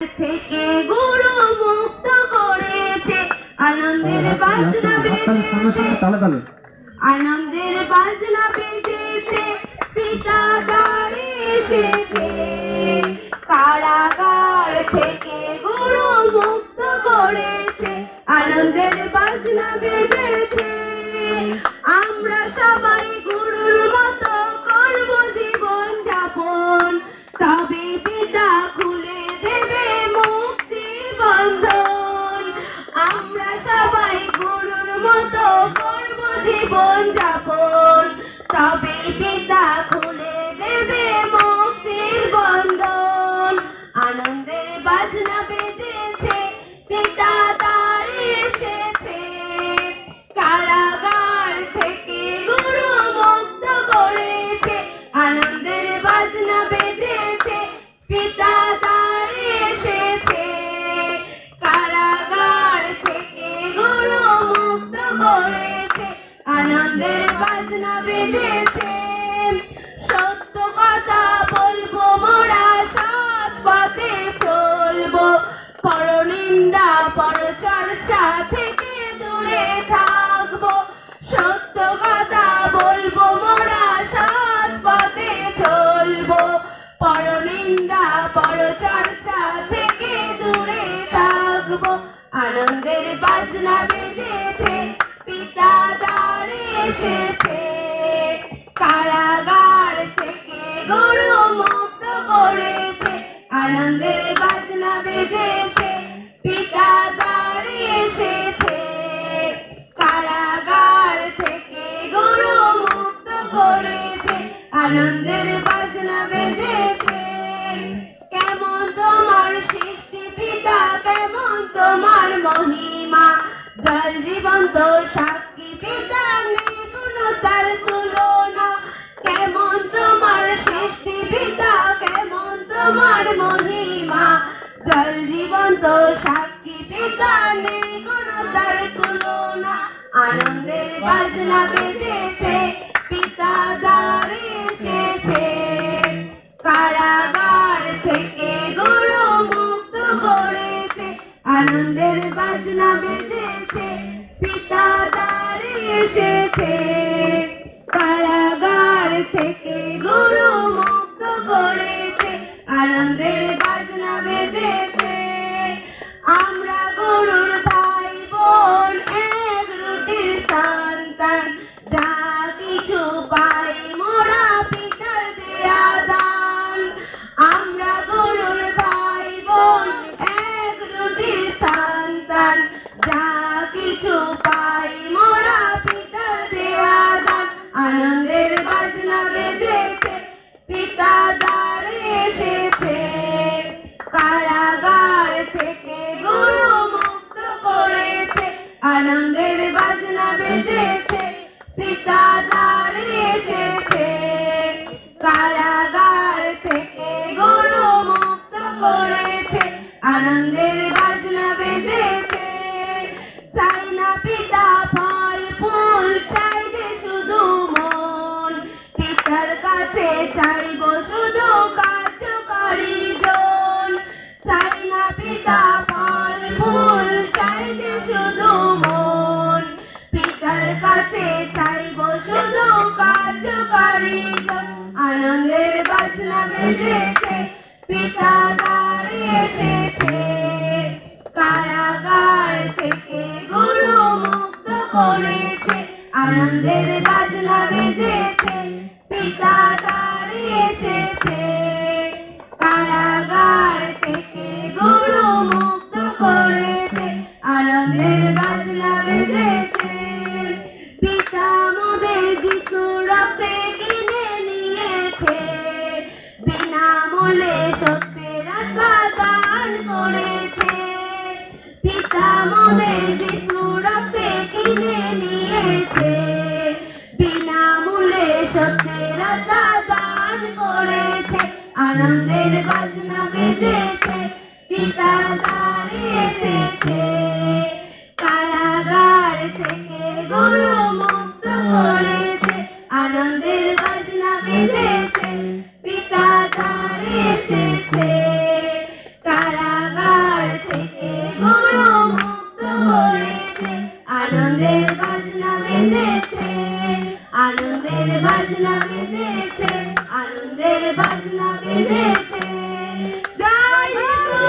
থেকে গুরু মুক্ত করেছে। আনন্দের বাজনা হাততালি বেজেছে। সঙ্গে তালে তালে। আনন্দের বাজনা বেজেছে। পিতা দাঁড়ে এসেছে। কারাগার থেকে গুরু মুক্ত করেছে। আনন্দের বাজনা বেজেছে। মতো করব জীবন যাপন তবে পিতা খুলে আনন্দের বাজনা বেজেছে, পিতা দাঁড়ে এসেছে। কারাগার থেকে গরু মুক্ত করেছে, আনন্দের বাজনা বেজেছে। কেমন তোমার সৃষ্টি, পিতা, কেমন তোমার মহিমা, জল জীবন্ত সাক্ষী আনন্দের বাজনা বেজেছে পিতা এসেছে। কারাগার থেকে গরু মুক্ত করেছে আনন্দের বাজনা বেজেছে। আনন্দের বাজনা বেজেছে, পিতা দাঁড়িয়ে এসেছে। কারাগার থেকে গুরু মুক্ত করেছে, আনন্দের বাজনা বেজেছে। চাই না পিতা ফল, ফুল, চাই যে শুধু মন। পিতার কাছে চাইব শুধু বেজেছে পিতা দাঁড়িয়ে এসেছে। কারাগার থেকে গুরু মুক্ত করেছে আনন্দের বাজনা বেজেছে পিতা দান করেছে আনন্দের বাজনা বেজেছে পিতা দাঁড়িয়ে এসেছে। কারাগার থেকে বেজেছে আনন্দের বাজনা বেজেছে জয় হিন্দু